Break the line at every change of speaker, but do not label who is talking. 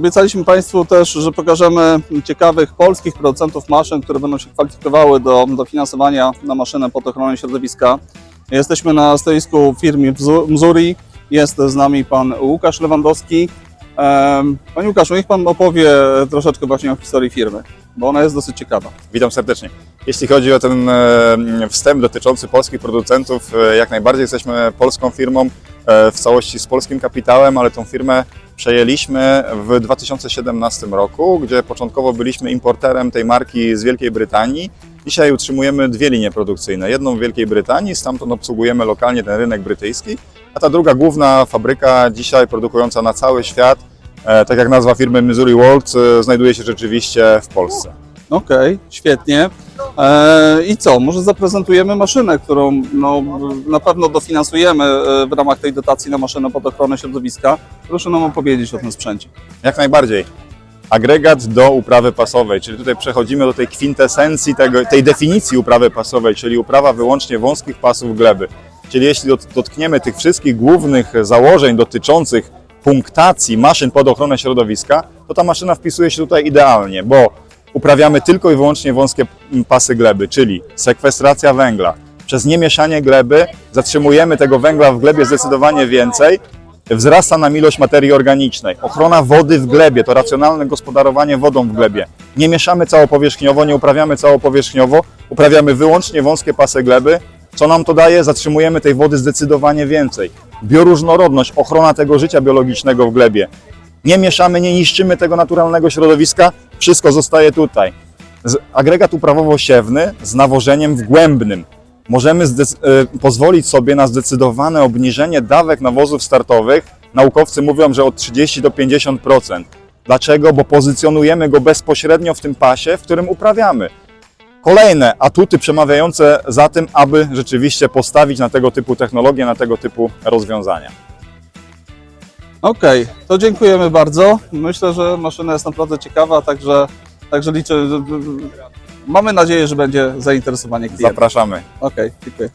Obiecaliśmy Państwu też, że pokażemy ciekawych polskich producentów maszyn, które będą się kwalifikowały do dofinansowania na maszynę pod ochroną środowiska. Jesteśmy na stoisku firmy Mzuri. Jest z nami pan Łukasz Lewandowski. Panie Łukaszu, niech pan opowie troszeczkę właśnie o historii firmy, bo ona jest dosyć ciekawa.
Witam serdecznie. Jeśli chodzi o ten wstęp dotyczący polskich producentów, e, jak najbardziej jesteśmy polską firmą w całości z polskim kapitałem, ale tą firmę przejęliśmy w 2017 roku, gdzie początkowo byliśmy importerem tej marki z Wielkiej Brytanii. Dzisiaj utrzymujemy dwie linie produkcyjne. Jedną w Wielkiej Brytanii, stamtąd obsługujemy lokalnie ten rynek brytyjski, a ta druga główna fabryka dzisiaj produkująca na cały świat, e, tak jak nazwa firmy Missouri World, e, znajduje się rzeczywiście w Polsce.
Okej, świetnie. E, I co? Może zaprezentujemy maszynę, którą no, na pewno dofinansujemy e, w ramach tej dotacji na maszynę pod ochronę środowiska. Proszę nam opowiedzieć o tym sprzęcie.
Jak najbardziej. Agregat do uprawy pasowej, czyli tutaj przechodzimy do tej kwintesencji tego, tej definicji uprawy pasowej, czyli uprawa wyłącznie wąskich pasów gleby. Czyli jeśli dot- dotkniemy tych wszystkich głównych założeń dotyczących punktacji maszyn pod ochronę środowiska, to ta maszyna wpisuje się tutaj idealnie, bo uprawiamy tylko i wyłącznie wąskie pasy gleby, czyli sekwestracja węgla. Przez niemieszanie gleby zatrzymujemy tego węgla w glebie zdecydowanie więcej, wzrasta nam ilość materii organicznej. Ochrona wody w glebie to racjonalne gospodarowanie wodą w glebie. Nie mieszamy całopowierzchniowo, nie uprawiamy całopowierzchniowo, uprawiamy wyłącznie wąskie pasy gleby. Co nam to daje? Zatrzymujemy tej wody zdecydowanie więcej. Bioróżnorodność, ochrona tego życia biologicznego w glebie. Nie mieszamy, nie niszczymy tego naturalnego środowiska, wszystko zostaje tutaj. Agregat uprawowo-siewny z nawożeniem wgłębnym możemy e, pozwolić sobie na zdecydowane obniżenie dawek nawozów startowych. Naukowcy mówią, że od 30 do 50%. Dlaczego? Bo pozycjonujemy go bezpośrednio w tym pasie, w którym uprawiamy. Kolejne atuty przemawiające za tym, aby rzeczywiście postawić na tego typu technologie, na tego typu rozwiązania.
Okej, to dziękujemy bardzo. Myślę, że maszyna jest naprawdę ciekawa, także, także liczę, mamy nadzieję, że będzie zainteresowanie klientów.
Zapraszamy.
Okej, dziękuję.